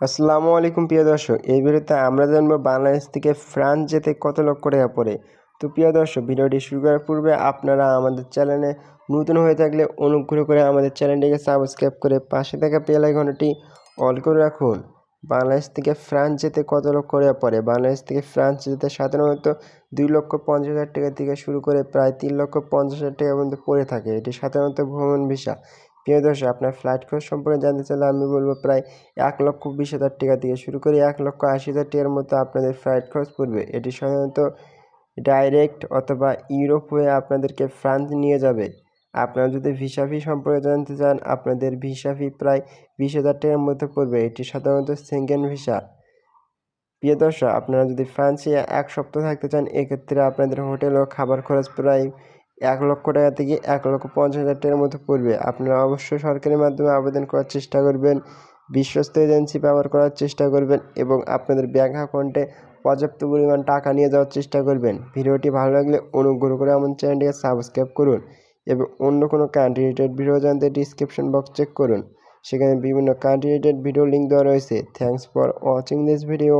আসসালামু আলাইকুম প্রিয় দর্শক, এই ভিডিওতে আমরা জানব বাংলাদেশ থেকে ফ্রান্স যেতে কত লক্ষ টাকা পড়ে। তো প্রিয় দর্শক, ভিডিওটি শুরু করার পূর্বে আপনারা আমাদের চ্যানেলে নতুন হয়ে থাকলে অনুগ্রহ করে আমাদের চ্যানেলটিকে সাবস্ক্রাইব করে পাশে থাকা বেল আইকনটি অল করে রাখুন। বাংলাদেশ থেকে ফ্রান্স যেতে কত লক্ষ টাকা পড়ে? বাংলাদেশ থেকে ফ্রান্স যেতে সাধারণত দুই লক্ষ পঞ্চাশ হাজার টাকা থেকে শুরু করে প্রায় তিন লক্ষ পঞ্চাশ হাজার টাকা পর্যন্ত পড়ে থাকে। এটি সাধারণত ভ্রমণ ভিসা। প্রিয় দর্শক, আপনার ফ্লাইট খরচ সম্পর্কে জানতে চাইলে আমি বলব প্রায় এক লক্ষ বিশ হাজার টাকা থেকে শুরু করে এক লক্ষ আশি হাজার টাকার মতো আপনাদের ফ্লাইট খরচ পড়বে। এটি সাধারণত ডাইরেক্ট অথবা ইউরোপ হয়ে আপনাদেরকে ফ্রান্স নিয়ে যাবে। আপনারা যদি ভিসা ফি সম্পর্কে জানতে চান, আপনাদের ভিসা ফি প্রায় বিশ হাজার টাকার মতো পড়বে। এটি সাধারণত সেঙ্গেন ভিসা প্রিয় দর্শক, আপনারা যদি ফ্রান্সে এক সপ্তাহ থাকতে চান, এক্ষেত্রে আপনাদের হোটেল ও খাবার খরচ প্রায় এক লক্ষ টাকা থেকে এক লক্ষ পঞ্চাশ হাজার টাকার মতো পড়বে। আপনারা অবশ্যই সরকারি মাধ্যমে আবেদন করার চেষ্টা করবেন, বিশ্বস্ত এজেন্সি ব্যবহার করার চেষ্টা করবেন এবং আপনাদের ব্যাঙ্ক অ্যাকাউন্টে পর্যাপ্ত পরিমাণ টাকা নিয়ে যাওয়ার চেষ্টা করবেন। ভিডিওটি ভালো লাগলে অনুগ্রহ করে আমাদের চ্যানেলটিকে সাবস্ক্রাইব করুন এবং অন্য কোনো কান্ট্রি রিলেটেড ভিডিও জানতে ডিসক্রিপশন বক্স চেক করুন। সেখানে বিভিন্ন কান্ট্রি ভিডিও লিঙ্ক দেওয়া রয়েছে। Thanks for watching this video